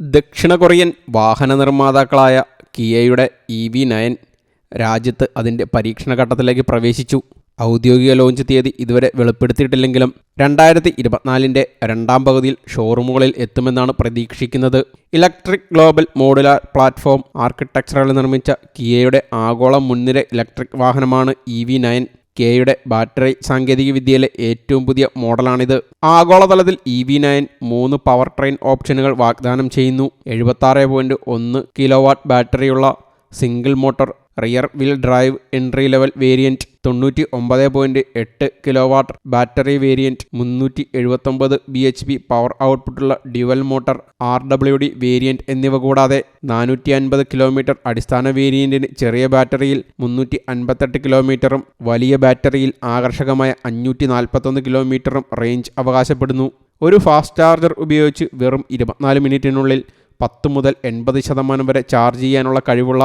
ദക്ഷിണ കൊറിയൻ വാഹന നിർമ്മാതാക്കളായ കിയയുടെ ഇ വി നയൻ രാജ്യത്ത് അതിന്റെ പരീക്ഷണ ഘട്ടത്തിലേക്ക് പ്രവേശിച്ചു. ഔദ്യോഗിക ലോഞ്ച് തീയതി ഇതുവരെ വെളിപ്പെടുത്തിയിട്ടില്ലെങ്കിലും രണ്ടായിരത്തി ഇരുപത്തിനാലിന്റെ രണ്ടാം പകുതിയിൽ ഷോറൂമുകളിൽ എത്തുമെന്നാണ് പ്രതീക്ഷിക്കുന്നത്. ഇലക്ട്രിക് ഗ്ലോബൽ മോഡുലാർ പ്ലാറ്റ്ഫോം ആർക്കിടെക്ചറിൽ നിർമ്മിച്ച കിയയുടെ ആഗോള മുൻനിര ഇലക്ട്രിക് വാഹനമാണ് ഇ വി നയൻ. കെയുടെ ബാറ്ററി സാങ്കേതികവിദ്യയിലെ ഏറ്റവും പുതിയ മോഡലാണിത്. ആഗോളതലത്തിൽ ഇ വി നയൻ മൂന്ന് പവർ ട്രെയിൻ ഓപ്ഷനുകൾ വാഗ്ദാനം ചെയ്യുന്നു. എഴുപത്താറ് പോയിന്റ് ഒന്ന് kilo watt ബാറ്ററിയുള്ള single motor rear wheel drive entry level variant തൊണ്ണൂറ്റി ഒമ്പത് പോയിന്റ് എട്ട് കിലോ വാട്ട് ബാറ്ററി വേരിയന്റ് മുന്നൂറ്റി എഴുപത്തൊമ്പത് B H P power ഔട്ട്പുട്ടുള്ള dual motor R W D variant എന്നിവ കൂടാതെ നാനൂറ്റി അൻപത് കിലോമീറ്റർ അടിസ്ഥാന വേരിയന്റിന് ചെറിയ ബാറ്ററിയിൽ മുന്നൂറ്റി അൻപത്തെട്ട് കിലോമീറ്ററും വലിയ ബാറ്ററിയിൽ ആകർഷകമായ അഞ്ഞൂറ്റി നാൽപ്പത്തൊന്ന് കിലോമീറ്ററും റേഞ്ച് അവകാശപ്പെടുന്നു. ഒരു ഫാസ്റ്റ് ചാർജർ ഉപയോഗിച്ച് വെറും ഇരുപത്തിനാല് മിനിറ്റിനുള്ളിൽ പത്ത് മുതൽ എൺപത് ശതമാനം വരെ ചാർജ് ചെയ്യാനുള്ള കഴിവുള്ള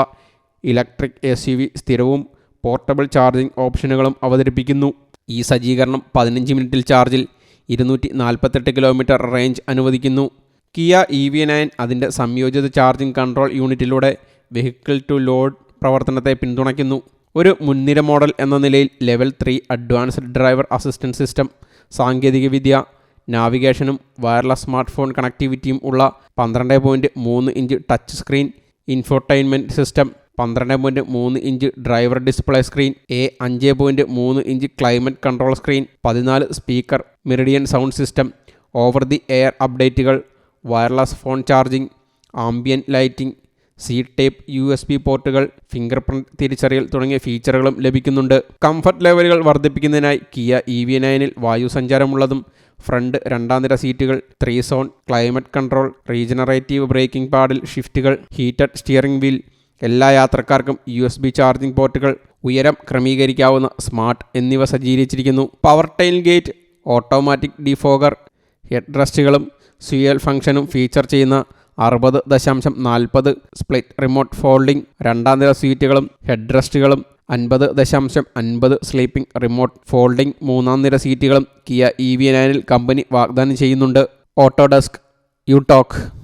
ഇലക്ട്രിക് എസ് യു വി സ്ഥിരവും പോർട്ടബിൾ ചാർജിംഗ് ഓപ്ഷനുകളും അവതരിപ്പിക്കുന്നു. ഈ സജ്ജീകരണം പതിനഞ്ച് മിനിറ്റിൽ ചാർജിൽ ഇരുന്നൂറ്റി നാൽപ്പത്തെട്ട് കിലോമീറ്റർ റേഞ്ച് അനുവദിക്കുന്നു. കിയ ഇ വി നയൻ അതിന്റെ സംയോജിത ചാർജിംഗ് കൺട്രോൾ യൂണിറ്റിലൂടെ വെഹിക്കിൾ ടു ലോഡ് പ്രവർത്തനത്തെ പിന്തുണയ്ക്കുന്നു. ഒരു മുൻനിര മോഡൽ എന്ന നിലയിൽ level three advanced driver assistance system സാങ്കേതികവിദ്യ നാവിഗേഷനും വയർലെസ് സ്മാർട്ട് ഫോൺ കണക്ടിവിറ്റിയും ഉള്ള പന്ത്രണ്ട് പോയിന്റ് മൂന്ന് inch touch screen infotainment system പന്ത്രണ്ട് പോയിന്റ് മൂന്ന് inch driver display screen A അഞ്ച് പോയിന്റ് മൂന്ന് ഇഞ്ച് ക്ലൈമറ്റ് കൺട്രോൾ സ്ക്രീൻ പതിനാല് speaker meridian sound system over the air അപ്ഡേറ്റുകൾ wireless phone charging ambient lighting C type U S B പോർട്ടുകൾ finger print തിരിച്ചറിയൽ തുടങ്ങിയ ഫീച്ചറുകളും ലഭിക്കുന്നുണ്ട്. കംഫർട്ട് ലെവലുകൾ വർദ്ധിപ്പിക്കുന്നതിനായി കിയ ഇ വി നയനിൽ വായു സഞ്ചാരമുള്ളതും ഫ്രണ്ട് രണ്ടാം നിര സീറ്റുകൾ three zone climate control regenerative braking paddle ഷിഫ്റ്റുകൾ heated steering wheel എല്ലാ യാത്രക്കാർക്കും യു എസ് ബി ചാർജിംഗ് പോർട്ടുകൾ ഉയരം ക്രമീകരിക്കാവുന്ന സ്മാർട്ട് എന്നിവ സജ്ജീകരിച്ചിരിക്കുന്നു. Power tail gate automatic defogger head റെസ്റ്റുകളും swivel ഫംഗ്ഷനും ഫീച്ചർ ചെയ്യുന്ന അറുപത് ദശാംശം നാൽപ്പത് സ്പ്ലിറ്റ് റിമോട്ട് ഫോൾഡിംഗ് രണ്ടാം നില സീറ്റുകളും ഹെഡ് റെസ്റ്റുകളും അൻപത് ദശാംശം അൻപത് സ്ലീപ്പിംഗ് റിമോട്ട് ഫോൾഡിംഗ് മൂന്നാം നിര സീറ്റുകളും കിയ ഇ വി നയനിൽ കമ്പനി വാഗ്ദാനം ചെയ്യുന്നുണ്ട്. Autodesk you talk